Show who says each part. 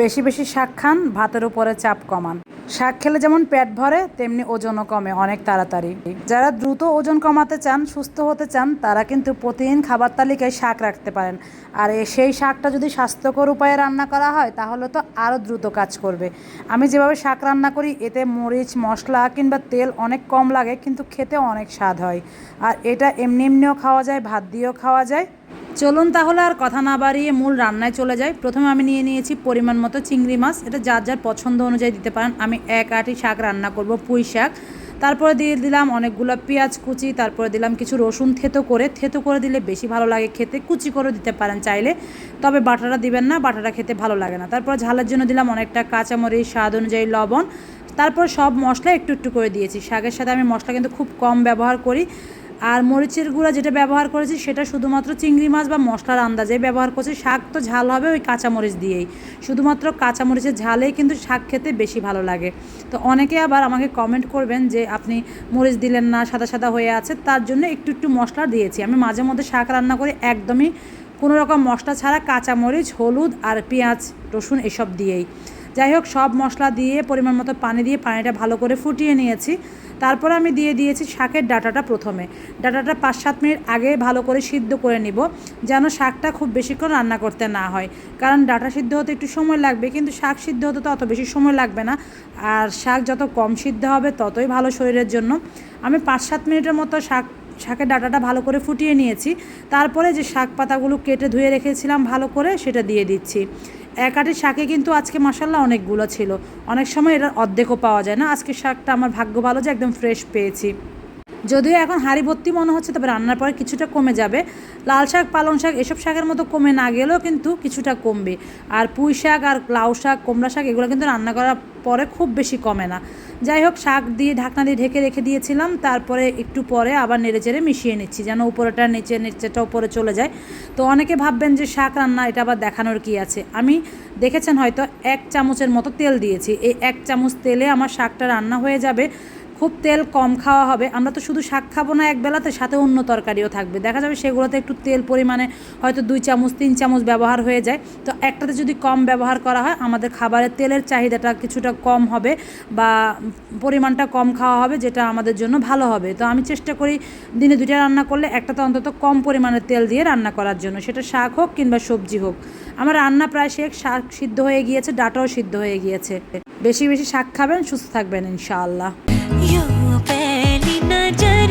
Speaker 1: বেশি বেশি শাক খান, ভাতের উপরে চাপ কমান। শাক খেলে যেমন পেট ভরে, তেমনি ওজনও কমে অনেক তাড়াতাড়ি। যারা দ্রুত ওজন কমাতে চান, সুস্থ হতে চান, তারা কিন্তু প্রতিদিন খাবার তালিকায় শাক রাখতে পারেন। আর সেই শাকটা যদি স্বাস্থ্যকর উপায়ে রান্না করা হয়, তাহলে তো আরও দ্রুত কাজ করবে। আমি যেভাবে শাক রান্না করি, এতে মরিচ, মশলা কিংবা তেল অনেক কম লাগে, কিন্তু খেতে অনেক স্বাদ হয়। আর এটা এমনি এমনিও খাওয়া যায়, ভাত দিয়েও খাওয়া যায়। চলুন তাহলে আর কথা না বাড়িয়ে মূল রান্নায় চলে যাই। প্রথমে আমি নিয়ে নিয়েছি পরিমাণ মতো চিংড়ি মাছ। এটা যার যার পছন্দ অনুযায়ী দিতে পারেন। আমি এক আটি শাক রান্না করব, পুঁই শাক। তারপরে দিয়ে দিলাম অনেকগুলো পেঁয়াজ কুচি, তারপরে দিলাম কিছু রসুন থেতো করে। থেতো করে দিলে বেশি ভালো লাগে খেতে, কুচি করে দিতে পারেন চাইলে। তবে বাটাটা দিবেন না, বাটাটা খেতে ভালো লাগে না। তারপর ঝালের জন্য দিলাম অনেকটা কাঁচামরিচ, স্বাদ অনুযায়ী লবণ। তারপর সব মশলা একটু একটু করে দিয়েছি। শাকের সাথে আমি মশলা কিন্তু খুব কম ব্যবহার করি। আর মরিচের গুঁড়া যেটা ব্যবহার করেছি, সেটা শুধুমাত্র চিংড়ি মাছ বা মশলার আন্দাজে ব্যবহার করছি। শাক তো ঝাল হবে ওই কাঁচামরিচ দিয়েই। শুধুমাত্র কাঁচামরিচের ঝালেই কিন্তু শাক খেতে বেশি ভালো লাগে। তো অনেকে আবার আমাকে কমেন্ট করবেন যে, আপনি মরিচ দিলেন না, সাদা সাদা হয়ে আছে, তার জন্য একটু একটু মশলা দিয়েছি। আমি মাঝে মধ্যে শাক রান্না করি, একদমই কোনো রকম মশলা ছাড়া কাঁচামরিচ, হলুদ আর পেঁয়াজ, রসুন এসব দিয়েই। যাই হোক, সব মশলা দিয়ে, পরিমাণ মতো পানি দিয়ে পানিটা ভালো করে ফুটিয়ে নিয়েছি। তারপর আমি দিয়ে দিয়েছি শাকের ডাটাটা প্রথমে। ডাটাটা পাঁচ সাত মিনিট আগে ভালো করে সিদ্ধ করে নিব, যেন শাকটা খুব বেশিক্ষণ রান্না করতে না হয়। কারণ ডাটা সিদ্ধ হতে একটু সময় লাগবে, কিন্তু শাক সিদ্ধ হতে তো অত বেশি সময় লাগবে না। আর শাক যত কম সিদ্ধ হবে, ততই ভালো শরীরের জন্য। আমি পাঁচ সাত মিনিটের মতো শাক শাকের ডাটাটা ভালো করে ফুটিয়ে নিয়েছি। তারপরে যে শাক পাতাগুলো কেটে ধুয়ে রেখেছিলাম ভালো করে সেটা দিয়ে দিচ্ছি। এক আটি শাকে কিন্তু আজকে মশাল্লা অনেকগুলো ছিল। অনেক সময় এটার অর্ধেকও পাওয়া যায় না। আজকে শাকটা আমার ভাগ্য ভালো যে একদম ফ্রেশ পেয়েছি। যদিও এখন হাঁড়ি ভর্তি মনে হচ্ছে, তবে রান্নার পরে কিছুটা কমে যাবে। লাল শাক, পালং শাক এসব শাকের মতো কমে না গেলেও কিন্তু কিছুটা কমবে। আর পুঁই শাক আর লাউ শাক, কুমড়া শাক এগুলো কিন্তু রান্না করার পরে খুব বেশি কমে না। যাই হোক শাক দিয়ে ঢাকনা দিয়ে ঢেকে রেখে দিয়েছিলাম। তারপরে একটু পরে আবার নেড়ে চেড়ে মিশিয়ে নিচ্ছি, যেন উপরেটা নিচে নিচেটা উপরে চলে যায়। তো অনেকে ভাববেন যে শাক রান্না, এটা আবার দেখানোর কি আছে? আমি দেখেছেন হয়তো এক চামচের মতো তেল দিয়েছি। এই এক চামচ তেলে আমার শাকটা রান্না হয়ে যাবে। খুব তেল কম খাওয়া হবে। আমরা তো শুধু শাক খাব না একবেলাতে সাথে অন্য তরকারিও থাকবে। দেখা যাবে সেগুলোতে একটু তেল পরিমাণে হয়তো দুই চামচ, তিন চামচ ব্যবহার হয়ে যায়। তো একটাতে যদি কম ব্যবহার করা হয়, আমাদের খাবারের তেলের চাহিদাটা কিছুটা কম হবে বা পরিমাণটা কম খাওয়া হবে, যেটা আমাদের জন্য ভালো হবে। তো আমি চেষ্টা করি দিনে দুইটা রান্না করলে, একটাতে অন্তত কম পরিমাণে তেল দিয়ে রান্না করার জন্য। সেটা শাক হোক কিংবা সবজি হোক। আমার রান্না প্রায় শেখ শাক সিদ্ধ হয়ে গিয়েছে, ডাটাও সিদ্ধ হয়ে গিয়েছে। বেশি বেশি শাক খাবেন, সুস্থ থাকবেন, ইনশাআল্লাহ।
Speaker 2: नजर में